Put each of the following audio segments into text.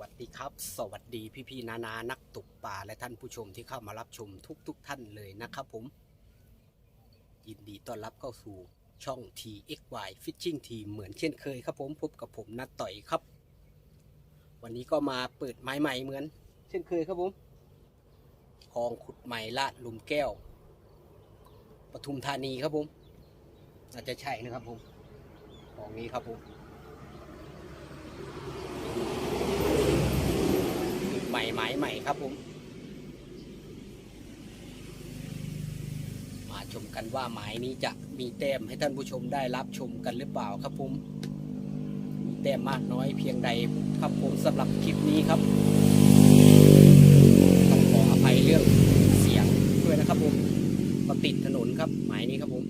วัสดีครับ สวัสดีพี่ๆนานานักตกป่าและท่านผู้ชมที่เข้ามารับชมทุกๆทท่านเลยนะครับผม ยินดีต้อนรับเข้าสู่ช่อง TXY Fishing Team เหมือนเช่นเคยครับผมพบกับผมนัดต่อยครับ วันนี้ก็มาเปิดไม้ใหม่เหมือน เช่นเคยครับผมคลองขุดใหม่ลาดหลุมแก้วปทุมธานีครับผมน่าจะใช่นะครับผมของนี้ครับผม ใหม่ไม้ใหม่ครับผม มาชมกันว่าหมายนี้จะมีแต้มให้ท่านผู้ชมได้รับชมกันหรือเปล่าครับผมมีแต้มมากน้อยเพียงใดครับผมสำหรับคลิปนี้ครับต้องขออภัยเรื่องเสียงด้วยนะครับผมก็ติดถนนครับหมายนี้ครับผม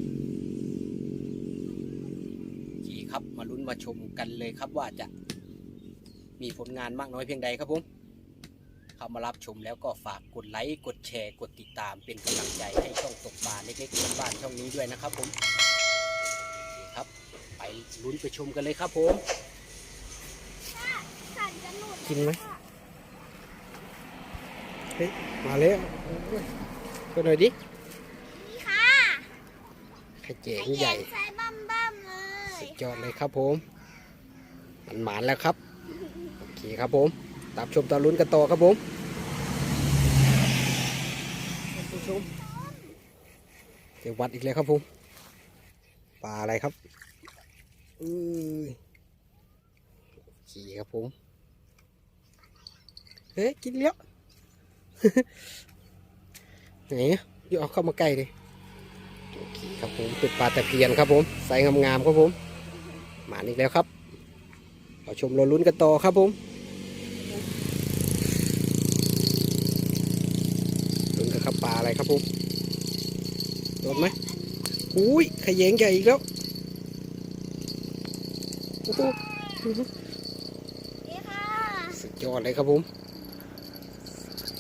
ขี่ครับมาลุ้นมาชมกันเลยครับว่าจะมีผลงานมากน้อยเพียงใดครับผม เข้ามารับชมแล้วก็ฝากกดไลค์กดแชร์กดติดตามเป็นกำลังใจให้ช่องตกปลาเล็กๆบ้านๆช่องนี้ด้วยนะครับผมนี่ครับ ไปลุ้นไปชมกันเลยครับผมสั่นจะหลุดกินไหมเฮ้ยมาแล้วไปหน่อยดินี่ค่ะไข่เจ๋งใหญ่ไซส์บั้มบั้มๆเลยสุดยอดเลยครับผมมันหมานแล้วครับ โอเคครับผม ตามชมตามลุ้นกันต่อครับผมชมเดี๋ยววัดอีกแล้วครับผมปลาอะไรครับอือโอเครับผมเฮ้ยกินแล้วไหนอะอย่เอาเข้ามาใกล้เลยโอเคครับผมเป็นปลาตะเพียนครับผมใส่งามๆครับผมหมานอีกแล้วครับเราชมเราลุ้นกันต่อครับผมลุ้นกันครับปลา อะไรครับผมโดนไหมอุ้ยขยงใหญ่อีกแล้วโอ้โหนี่ค่ะสุดยอดเลยครับผม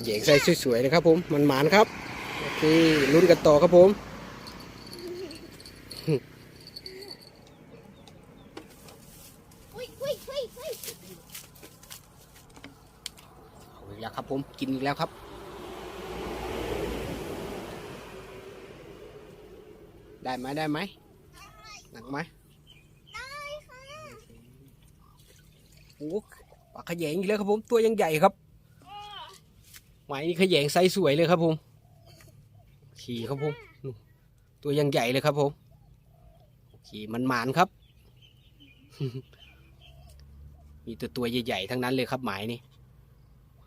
เหยงใส่สวยๆเลยครับผมมันหมานครับโอเคลุ้นกันต่อครับผมอุ้ยอุ้ยอุ้ยอุ้ยเอาอีกแล้วครับผมกินอีกแล้วครับ ได้ไหมได้ไหมหนักไหมได้ค่ะโอ้ปลาขยงอีกแล้วครับผมตัวยังใหญ่ครับหมายนี้ขยงไซส์สวยเลยครับผมขี่ครับผมนู่นตัวยังใหญ่เลยครับผมขี่มันหมานครับ มีแตัวตัวใหญ่ๆทั้งนั้นเลยครับหมายนี้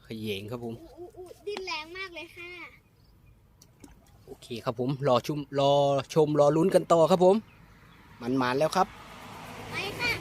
ขยงครับผมอู้อู้ดินแรงมากเลยค่ะ โอเคครับผมรอชุมรอชมรอลุ้นกันต่อครับผม มันมาแล้วครับ ไปค่ะ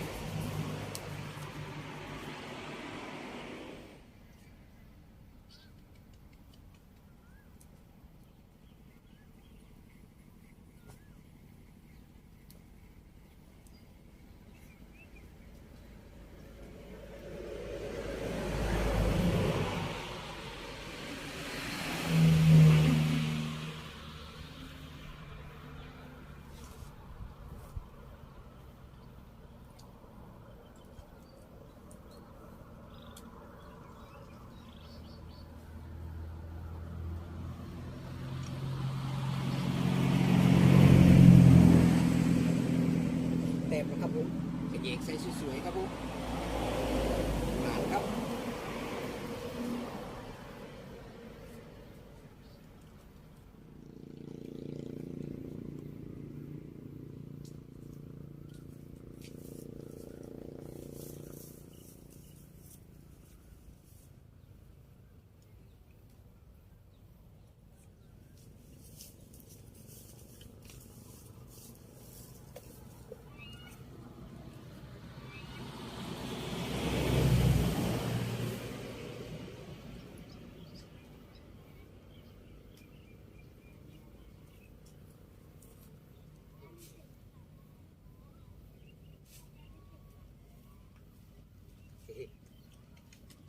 เต็มแล้วครับผมขยงใส่สวยๆครับผมหมานครับ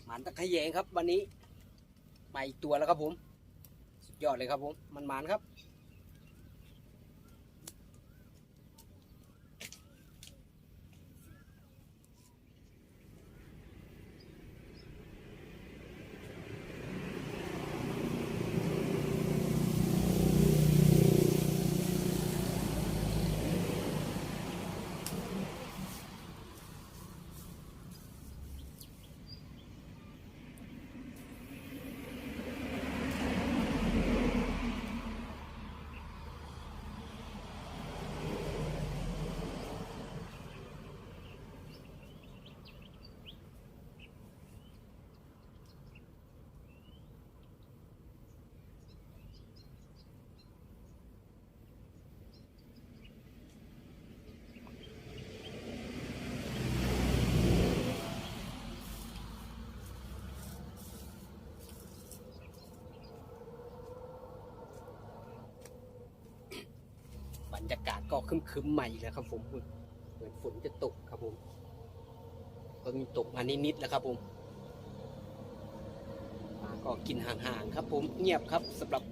หมัน ตะขยงครับ วันนี้มาอีกตัวแล้วครับผม สุดยอดเลยครับผม มันหมานครับ รยากาศก็ครึมๆใหม่แล้วครับผมเหมือนฝนจะตกครับผม ก็มีตกมานิดๆแล้วครับผมก็กินห่างๆครับ ผมเงียบครับสำหรับ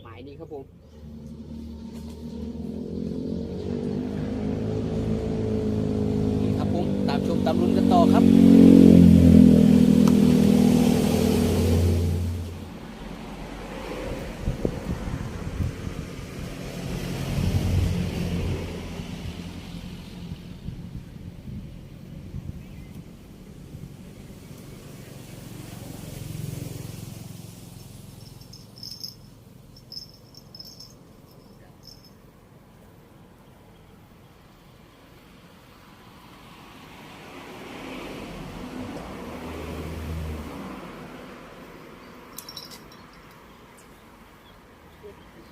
หมายนี้ครับผมนี่ครับผมตามชมตามลุ้นกันต่อครับ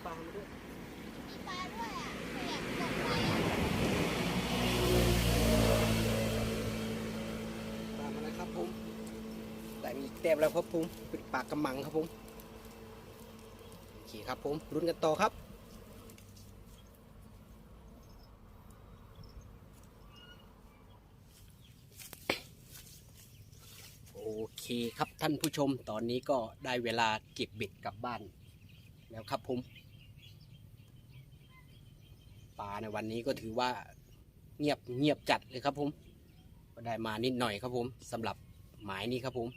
ปลาด้วย มีปลาด้วยอะขยับตกไปอะ ปลามาแล้วครับผม แต่มีแต้มแล้วครับผมป็นปากกระมังครับผมโอเคครับผมลุ้นกันต่อครับโอเคครับท่านผู้ชมตอนนี้ก็ได้เวลาเก็บเบ็ดกลับบ้าน แล้วครับผมปลาในวันนี้ก็ถือว่าเงียบเงียบจัดเลยครับผมก็ได้มานิดหน่อยครับผมสำหรับหมายนี้ครับผม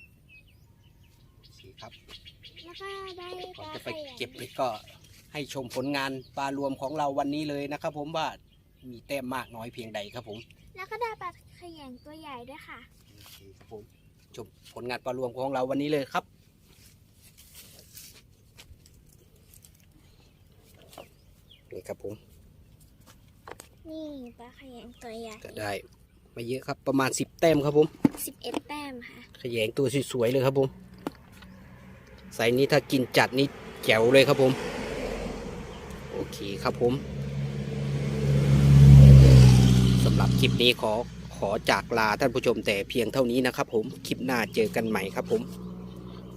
คครับแล้วก็ได้ปก่อนลาจะขไปยันเก็บเบ็ดก็ให้ชมผลงานปลารวมของเราวันนี้เลยนะครับผมว่ามีแต้มมากน้อยเพียงใดครับผม แล้วก็ได้ปลาขยันตัวใหญ่ด้วยค่ะโอเคครับผมชมผลงานปลารวมของเราวันนี้เลยครับนี่ครับผม นี่ปลาขยันตัวใหญ่ก็ได้ไม่เยอะครับประมาณ10แต้มครับผมสิบเอ็ดแต้มค่ะขยงตัวสวยๆเลยครับผม ไซส์นี้ถ้ากินจัดนี่แจ๋วเลยครับผม โอเคครับผมสำหรับคลิปนี้ขอขอจากลาท่านผู้ชมแต่เพียงเท่านี้นะครับผม คลิปหน้าเจอกันใหม่ครับผม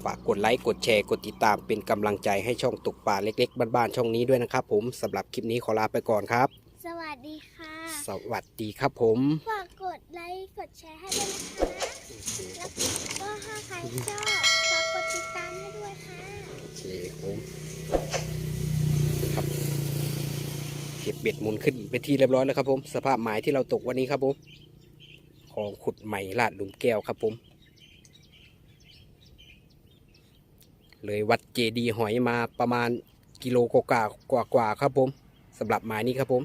ฝากกดไลค์ กดแชร์ กดติดตามเป็นกำลังใจให้ช่องตกปลาเล็กๆ บ้านๆ ช่องนี้ด้วยนะครับผมสำหรับคลิปนี้ขอลาไปก่อนครับ สวัสดีค่ะ สวัสดีครับผม ฝากกดไลค์ กดแชร์ให้ด้วยนะคะ แล้วก็ถ้าใครชอบ ผมครับเก็บเบ็ดหมุนขึ้นไปนที่เรียบร้อยแล้วครับผม สภาพหมายที่เราตกวันนี้ครับผมของขุดใหม่ลาดหลุมแก้วครับผม เลยวัดเจดีหอยมาประมาณกิโลกว่ากว่าครับผมสำหรับหมายนี้ครับผม